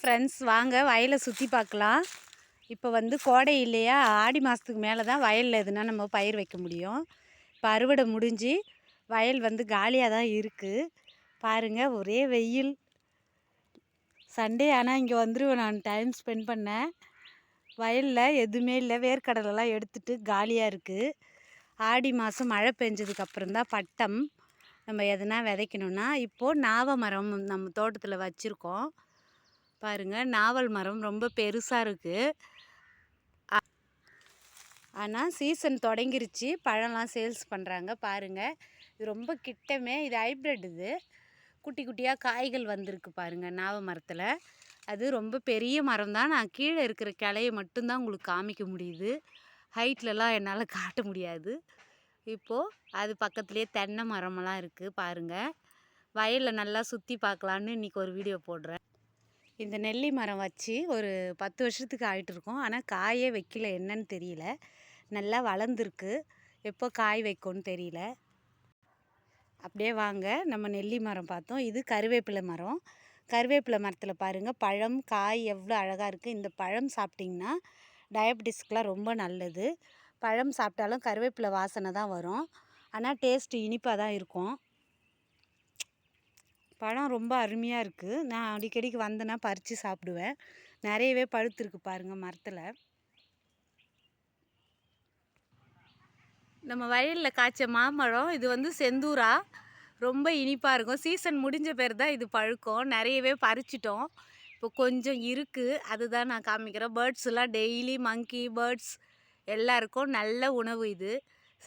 Friends வாங்க வயலை சுற்றி பார்க்கலாம். இப்போ வந்து கோடை இல்லையா? ஆடி மாதத்துக்கு மேலே தான் வயலில் எதுனா நம்ம பயிர் வைக்க முடியும். இப்போ அறுவடை முடிஞ்சு வயல் வந்து காலியாக தான் இருக்குது பாருங்கள் ஒரே வெயில். சண்டே ஆனால் இங்கே வந்துடுவேன் நான் டைம் ஸ்பெண்ட் பண்ணேன். வயலில் எதுவுமே இல்லை. வேர்க்கடலெல்லாம் எடுத்துகிட்டு காலியாக இருக்குது ஆடி மாதம் மழை பெஞ்சதுக்கு அப்புறம் தான் பட்டம். நம்ம எதனா விதைக்கணும்னா இப்போது நாவ மரம் நம்ம தோட்டத்தில் வச்சுருக்கோம். பாருங்கள் நாவல் மரம் ரொம்ப பெருசாக இருக்குது ஆனால் சீசன் தொடங்கிருச்சு. பழம்லாம் சேல்ஸ் பண்ணுறாங்க பாருங்கள் இது ரொம்ப கிட்டமே இது ஹைப்ரிட் இது. குட்டி குட்டியாக காய்கள் வந்திருக்கு பாருங்கள் நாவ மரத்தில். அது ரொம்ப பெரிய மரம் தான். நான் கீழே இருக்கிற கிளையை மட்டும்தான் உங்களுக்கு காமிக்க முடியுது. ஹைட்லலாம் என்னால் காட்ட முடியாது. இப்போது அது பக்கத்துலேயே தென்னை மரமெல்லாம் இருக்குது பாருங்கள் வயலில் நல்லா சுற்றி பார்க்கலான்னு இன்றைக்கி ஒரு வீடியோ போடுறேன். இந்த நெல்லி மரம் வச்சு ஒரு பத்து வருஷத்துக்கு ஆயிட்டுருக்கும் ஆனால் காயே வைக்கல. என்னன்னு தெரியல. நல்லா வளர்ந்துருக்கு. எப்போ காய் வைக்கும்னு தெரியல. அப்படியே வாங்க. நம்ம நெல்லி மரம் பார்த்தோம். இது கருவேப்பிலை மரம். கருவேப்பிலை மரத்தில் பாருங்கள் பழம் காய் எவ்வளோ அழகாக இருக்குது இந்த பழம் சாப்பிட்டிங்கன்னா டயபெட்டிஸ்க்கெலாம் ரொம்ப நல்லது. பழம் சாப்பிட்டாலும் கருவேப்பிலை வாசனை தான் வரும். ஆனால் டேஸ்ட்டு இனிப்பாக தான் இருக்கும். பழம் ரொம்ப அருமையாக இருக்குது நான் அடிக்கடிக்கு வந்தேன்னா பறித்து சாப்பிடுவேன். நிறையவே பழுத்துருக்கு பாருங்கள் மரத்தில். நம்ம வயலில் காய்ச்ச மாம்பழம் இது வந்து செந்தூரா. ரொம்ப இனிப்பாக இருக்கும். சீசன் முடிஞ்ச பேர் தான் இது பழுக்கும். நிறையவே பறிச்சிட்டோம். இப்போ கொஞ்சம் இருக்குது அதுதான் நான் காமிக்கிறேன். பேர்ட்ஸ்லாம் டெய்லி மங்கி பேர்ட்ஸ் எல்லாருக்கும் நல்ல உணவு இது.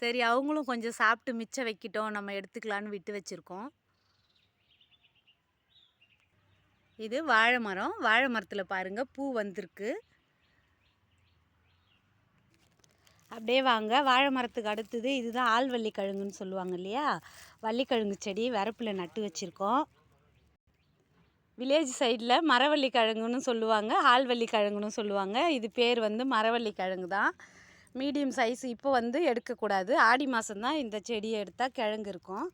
சரி அவங்களும் கொஞ்சம் சாப்பிட்டு மிச்சம் வைக்கிட்டோம். நம்ம எடுத்துக்கலான்னு விட்டு வச்சுருக்கோம். இது வாழை மரம். வாழை மரத்தில் பாருங்கள் பூ வந்திருக்கு. அப்படியே வாங்க. வாழை மரத்துக்கு அடுத்தது இதுதான் ஆள்வள்ளி கிழங்குன்னு சொல்லுவாங்க இல்லையா? வள்ளிக்கிழங்கு செடி வரப்பில் நட்டு வச்சுருக்கோம். வில்லேஜ் சைடில் மரவள்ளி கிழங்குன்னு சொல்லுவாங்க ஆள்வள்ளி கிழங்குன்னு சொல்லுவாங்க. இது பேர் வந்து மரவள்ளி கிழங்கு தான். மீடியம் சைஸ் இப்போ வந்து எடுக்கக்கூடாது. ஆடி மாதம்தான் இந்த செடியை எடுத்தால் கிழங்கு இருக்கும்.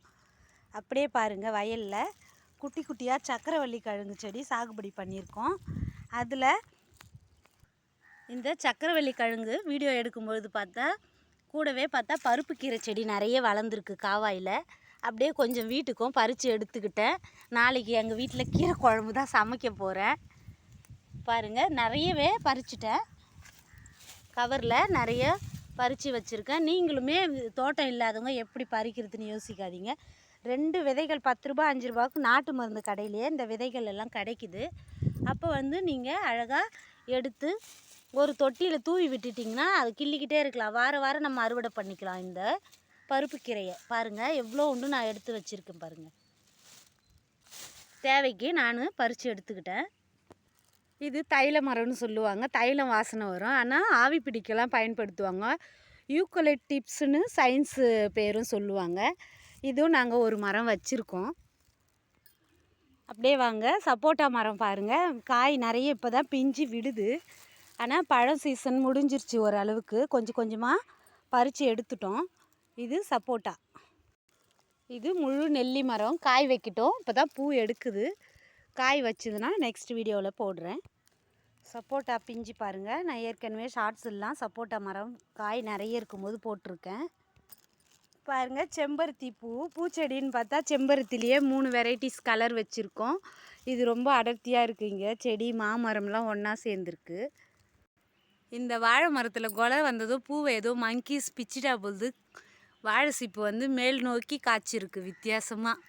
அப்படியே பாருங்கள் வயலில். குட்டி குட்டியாக சக்கரவள்ளி கிழங்கு செடி சாகுபடி பண்ணியிருக்கோம். அதில் இந்த சக்கரவள்ளி கிழங்கு வீடியோ எடுக்கும்பொழுது பார்த்தா கூடவே பார்த்தா பருப்பு கீரை செடி நிறைய வளர்ந்துருக்கு காவாயில். அப்படியே கொஞ்சம் வீட்டுக்கும் பறித்து எடுத்துக்கிட்டேன். நாளைக்கு எங்கள் வீட்டில் கீரை குழம்பு தான் சமைக்க போகிறேன் பாருங்கள் நிறையவே பறிச்சிட்டேன். கவரில் நிறைய பறித்து வச்சுருக்கேன். நீங்களுமே தோட்டம் இல்லாதவங்க எப்படி பறிக்கிறதுன்னு யோசிக்காதீங்க. ரெண்டு விதைகள் பத்து ரூபா அஞ்சு ரூபாய்க்கு நாட்டு மருந்து கடையிலேயே இந்த விதைகள் எல்லாம் கிடைக்குது. அப்போ வந்து நீங்கள் அழகாக எடுத்து ஒரு தொட்டியில் தூவி விட்டுட்டிங்கன்னா அது கிள்ளிக்கிட்டே இருக்கலாம். வாரம் வாரம் நம்ம அறுவடை பண்ணிக்கலாம் இந்த பருப்பு கீரையை. பாருங்கள் எவ்வளோ உண்டு நான் எடுத்து வச்சுருக்கேன் பாருங்கள் தேவைக்கு நான் பறித்து எடுத்துக்கிட்டேன். இது தைல மரம்னு சொல்லுவாங்க. தைலம் வாசனை வரும். ஆனால் ஆவி பிடிக்கலாம் பயன்படுத்துவாங்க. யூக்கலைட் டிப்ஸ்னு சயின்ஸு பேரும் சொல்லுவாங்க. இதுவும் நாங்கள் ஒரு மரம் வச்சுருக்கோம். அப்படியே வாங்க சப்போட்டா மரம் பாருங்கள் காய் நிறைய இப்போ தான் பிஞ்சு விடுது. ஆனால் பழம் சீசன் முடிஞ்சிருச்சு ஓரளவுக்கு. கொஞ்சம் கொஞ்சமாக பறித்து எடுத்துட்டோம். இது சப்போட்டா. இது முழு நெல்லி மரம். காய் வைக்கட்டும். இப்போ தான் பூ எடுக்குது. காய் வச்சுதுன்னா நெக்ஸ்ட் வீடியோவில் போடுறேன். சப்போட்டா பிஞ்சு பாருங்கள் நான் ஏற்கனவே ஷார்ட்ஸ் எல்லாம் சப்போட்டா மரம் காய் நிறைய இருக்கும்போது போட்டிருக்கேன். பாருங்கள் செம்பருத்தி பூ. பூச்செடின்னு பார்த்தா செம்பருத்திலேயே மூணு வெரைட்டிஸ் கலர் வச்சுருக்கோம். இது ரொம்ப அடர்த்தியாக இருக்குது இங்கே செடி மாமரம்லாம் ஒன்றா சேர்ந்துருக்கு. இந்த வாழை மரத்தில் கொலை வந்ததும் பூவை ஏதோ மங்கீஸ் பிச்சிட்டா போகுது வாழை சீப்பு வந்து மேல் நோக்கி காய்ச்சிருக்கு வித்தியாசமாக